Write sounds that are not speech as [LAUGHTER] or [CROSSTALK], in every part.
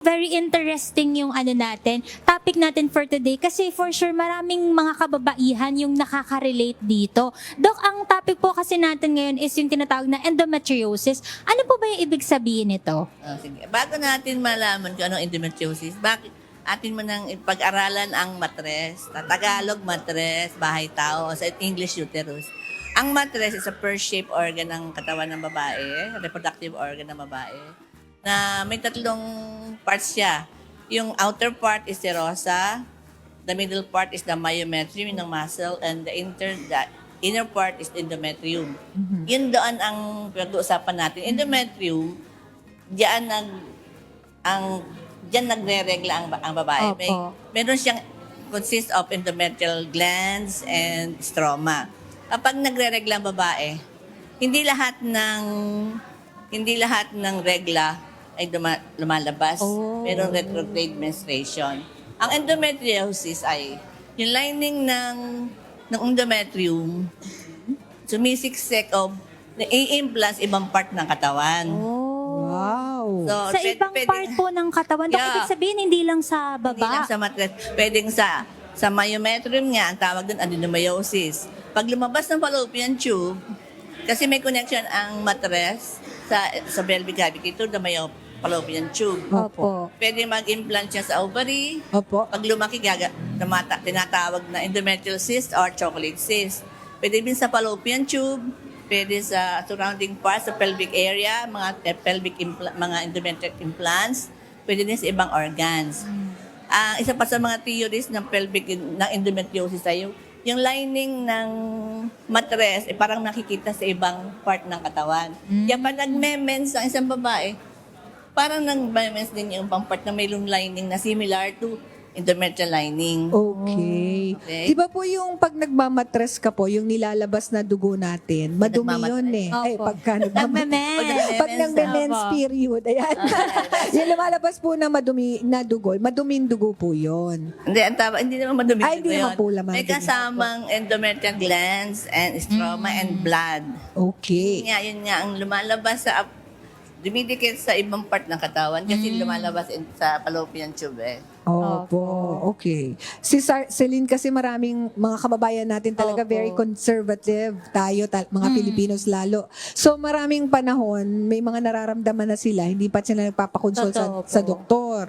Very interesting yung ano natin, topic natin for today kasi for sure maraming mga kababaihan yung nakaka-relate dito. Dok, ang topic po kasi natin ngayon is yung tinatawag na endometriosis. Ano po ba yung ibig sabihin nito? Oh, sige. Bago natin malaman kung anong endometriosis, bakit atin mo nang pag-aralan ang matres, sa Tagalog matres, bahay tao, sa English uterus. Ang matres is a pear-shaped organ ng katawan ng babae, reproductive organ ng babae, na may tatlong parts siya. Yung outer part is serosa, the middle part is the myometrium ng muscle, and the inter the inner part is endometrium. Yun doon ang pag-uusapan natin. Endometrium, diyan nag ang diyan nagre-regla ang, ang babae. Opo. May meron siyang consists of endometrial glands and stroma. Kapag nagre-regla ang babae, hindi lahat ng hindi lahat ng regla ay duma- lumalabas. Oh. Merong retrograde menstruation. Ang endometriosis ay yung lining ng ng endometrium sumisiksik o i-implants ibang part ng katawan. Oh. Wow. So, sa pwede- ibang pwede- part po ng katawan, Dok, Yeah. ibig sabihin hindi lang sa Hindi lang baba. sa matres. Pwedeng sa sa myometrium nga, ang tawag doon adenomyosis. Pag lumabas ng fallopian tube, kasi may connection ang matres sa sa pelvic cavity to the myo fallopian tube. Opo. Pwede mag-implant siya sa ovary. Opo. Pag lumaki, gaga, namata, tinatawag na endometrial cyst or chocolate cyst. Pwede din sa fallopian tube, pwede sa surrounding parts sa pelvic area, mga eh, pelvic impla- mga endometrial implants, pwede din sa ibang organs. Ang isa pa sa mga theories ng pelvic ng endometriosis ay yung, yung lining ng matres eh, parang nakikita sa ibang part ng katawan. Kaya pag nagme-mens ang isang babae, parang nag-mens din yung ibang part na mayroong lining na similar to endometrial lining. Okay. Okay. Di ba po yung pag nagmamatres ka po, yung nilalabas na dugo natin, madumi yun eh. Ay, Opo. pagka nagmamatres. Pag nagme-mens Opo. period, ayan. [LAUGHS] yung lumalabas po na madumi na dugo, maduming dugo po yun. Hindi, ang tawag, hindi naman madumi. Ay, hindi naman po laman May kasamang endometrial glands and stroma and blood. Okay. Yun nga, yun nga, ang lumalabas sa, dumidikit sa ibang part ng katawan kasi lumalabas in, sa fallopian tube eh. Opo, okay. Si Sar- Celine kasi maraming mga kababayan natin talaga Opo. very conservative tayo, tal- mga Filipinos lalo. So maraming panahon, may mga nararamdaman na sila, hindi pa sila nagpapakonsult sa, Totoo po. sa doktor.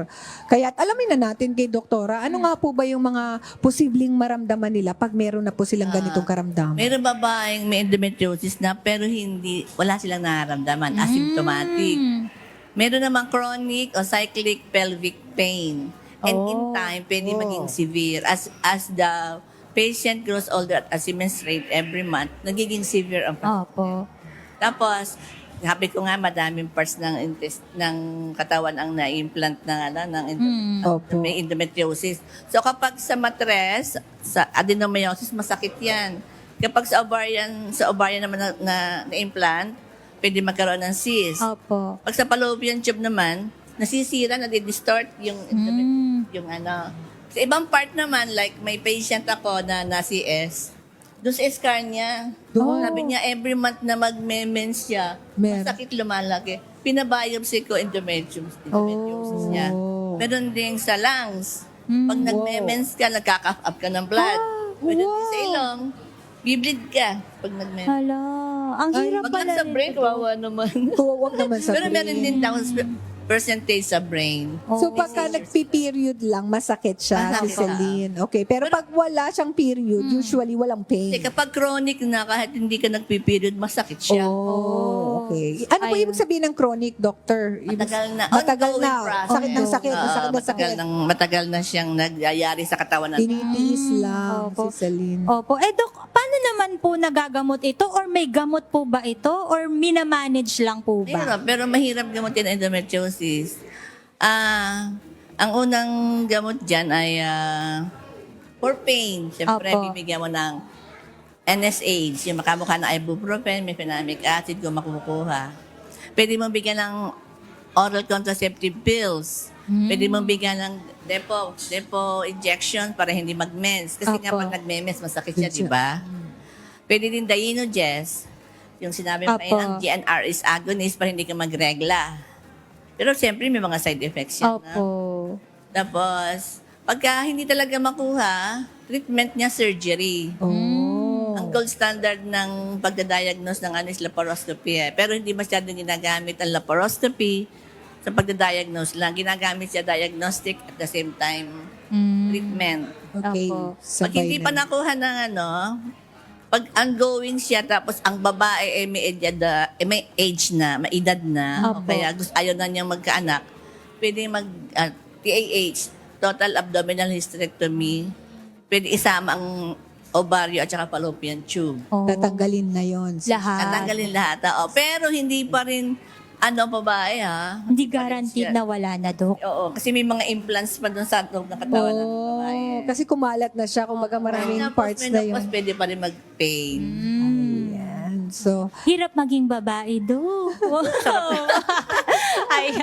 Kaya alamin na natin kay doktora, ano nga po ba yung mga posibleng maramdaman nila pag meron na po silang ganitong karamdaman? Mayroon babaeng may endometriosis na pero hindi, wala silang nararamdaman, asymptomatic. Hmm. Meron namang chronic o cyclic pelvic pain. And in Oh. time, pwede Oh. maging severe. As as the patient grows older at as he menstruate every month, nagiging severe ang Opo. Tapos, sabi ko nga, madaming parts ng intest, ng katawan ang na-implant ng, ano, ng Mm. Opo. may endometriosis. So kapag sa matres, sa adenomyosis, masakit yan. Kapag sa ovarian, sa ovarian naman na, na, na-implant, pwede magkaroon ng cyst. Opo. Pag sa fallopian tube naman, nasisira, nadidistort yung, Mm. yung ano. Sa ibang part naman, like may patient ako na na CS, doon sa scar niya, Doon. sabi niya every month na mag-mens siya, Mer- masakit lumalaki. Pinabiopsy ko endometrium, endometriosis niya. Oh. Meron din sa lungs. Mm. Pag nag-mens ka, nagka-cough up ka ng blood. Meron din sa wow. ilong. Bibleed ka pag nag-mens. Hala, ang Ay, hirap Wag pala lang sa nito. kawawa naman. [LAUGHS] Huwag naman sa Pero meron din daw percentage sa brain. So pagka nagpi-period lang, masakit siya si Masakit. Celine. Okay, pero pag wala siyang period, Hmm. usually walang pain. Kasi kapag chronic na, kahit hindi ka nagpiperiod, masakit siya. Oh, okay. Ano po Ayun. ibig sabihin ng chronic, doctor? Ibig- Matagal na. Matagal ongoing na. process. Sakit ng sakit. Oo, sakit ng matagal, sakit. nang, matagal na siyang nagyayari sa katawan natin. Tinitiis Mm, lang opo. si Celine. Opo. Eh, Dok, naman po nagagamot ito? Or may gamot po ba ito? Or minamanage lang po ba? Mahirap, pero mahirap gamutin ang endometriosis. Ah, ang unang gamot dyan ay ah, for pain. Siyempre, Opo. bibigyan mo ng NSAIDs, yung makamukha ng ibuprofen, mefenamic acid kung makukuha. Pwede mo bigyan ng oral contraceptive pills. Pwede mo bigyan ng depo, depo injection para hindi mag-mens. Kasi nga Opo. pag nag-mens, masakit siya, di ba? Pwede din Dienogest, yung sinabi mo Opo. kayo ng GnRH agonist para hindi ka magregla. Pero siyempre may mga side effects yan. Opo. ah. Tapos, pagka hindi talaga makuha, treatment niya surgery. Oh. Ang gold standard ng pagdadiagnose ng ano is laparoscopy eh. Pero hindi masyadong ginagamit ang laparoscopy sa pagdadiagnose lang. Ginagamit siya diagnostic at the same time Mm. treatment. Okay. Opo. Pag hindi pa na. nakuha ng ano, pag ongoing siya tapos ang babae ay may, edad, eh, may age na, may edad na, Opo. kaya gusto, ayaw na niyang magkaanak, pwede mag ah, TAH, total abdominal hysterectomy, pwede isama ang ovaryo at saka fallopian tube. Oh. Tatanggalin na yon. Lahat. Tatanggalin lahat. ah. Oh, pero hindi pa rin ano babae ha. Hindi guaranteed na wala na, Dok. Oo, kasi may mga implants pa doon sa loob ng katawan babae. Oh, kasi kumalat na siya, kumbaga maraming Tapos, parts na menopause, yun. pwede pa rin mag-pain. Mm. Yan. So, Hirap maging babae, Dok. [LAUGHS] [LAUGHS] Ay,